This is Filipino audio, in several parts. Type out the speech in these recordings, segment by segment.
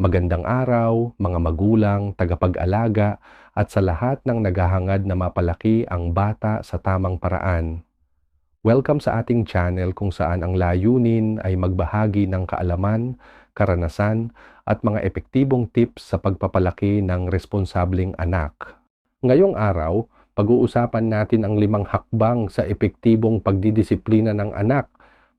Magandang araw, mga magulang, tagapag-alaga, at sa lahat ng naghahangad na mapalaki ang bata sa tamang paraan. Welcome sa ating channel kung saan ang layunin ay magbahagi ng kaalaman, karanasan, at mga epektibong tips sa pagpapalaki ng responsableng anak. Ngayong araw, pag-uusapan natin ang limang hakbang sa epektibong pagdidisiplina ng anak,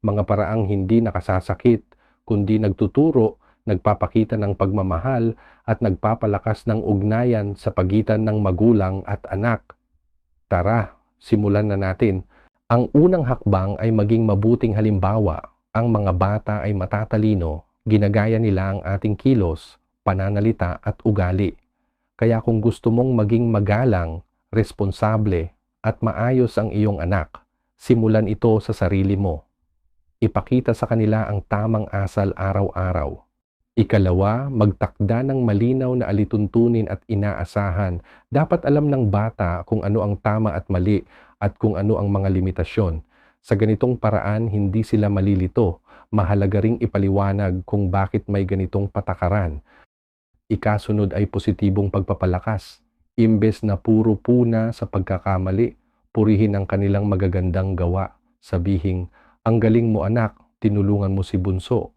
mga paraang hindi nakasasakit, kundi nagtuturo nagpapakita ng pagmamahal at nagpapalakas ng ugnayan sa pagitan ng magulang at anak. Tara, simulan na natin. Ang unang hakbang ay maging mabuting halimbawa. Ang mga bata ay matatalino, ginagaya nila ang ating kilos, pananalita at ugali. Kaya kung gusto mong maging magalang, responsable at maayos ang iyong anak, simulan ito sa sarili mo. Ipakita sa kanila ang tamang asal araw-araw Ikalawa, magtakda ng malinaw na alituntunin at inaasahan. Dapat alam ng bata kung ano ang tama at mali at kung ano ang mga limitasyon. Sa ganitong paraan, hindi sila malilito. Mahalaga ring ipaliwanag kung bakit may ganitong patakaran. Ikasunod ay positibong pagpapalakas. Imbes na puro puna sa pagkakamali, purihin ang kanilang magagandang gawa. Sabihing, ang galing mo anak, tinulungan mo si Bunso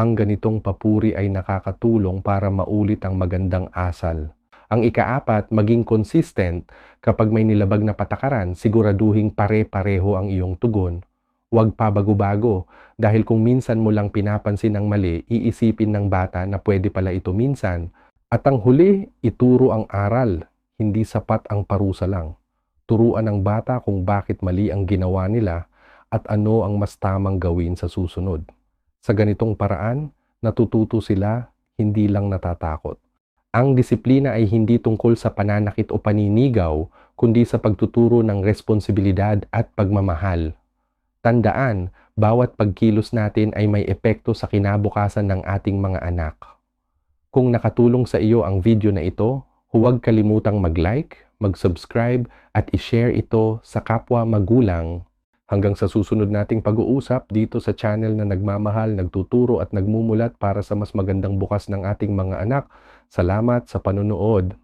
ang ganitong papuri ay nakakatulong para maulit ang magandang asal. Ang ikaapat, maging consistent kapag may nilabag na patakaran, siguraduhing pare-pareho ang iyong tugon. Huwag pa bago-bago dahil kung minsan mo lang pinapansin ang mali, iisipin ng bata na pwede pala ito minsan. At ang huli, ituro ang aral, hindi sapat ang parusa lang. Turuan ng bata kung bakit mali ang ginawa nila at ano ang mas tamang gawin sa susunod. Sa ganitong paraan, natututo sila, hindi lang natatakot. Ang disiplina ay hindi tungkol sa pananakit o paninigaw, kundi sa pagtuturo ng responsibilidad at pagmamahal. Tandaan, bawat pagkilos natin ay may epekto sa kinabukasan ng ating mga anak. Kung nakatulong sa iyo ang video na ito, huwag kalimutang mag-like, mag-subscribe at i-share ito sa kapwa magulang Hanggang sa susunod nating pag-uusap dito sa channel na nagmamahal, nagtuturo at nagmumulat para sa mas magandang bukas ng ating mga anak. Salamat sa panonood.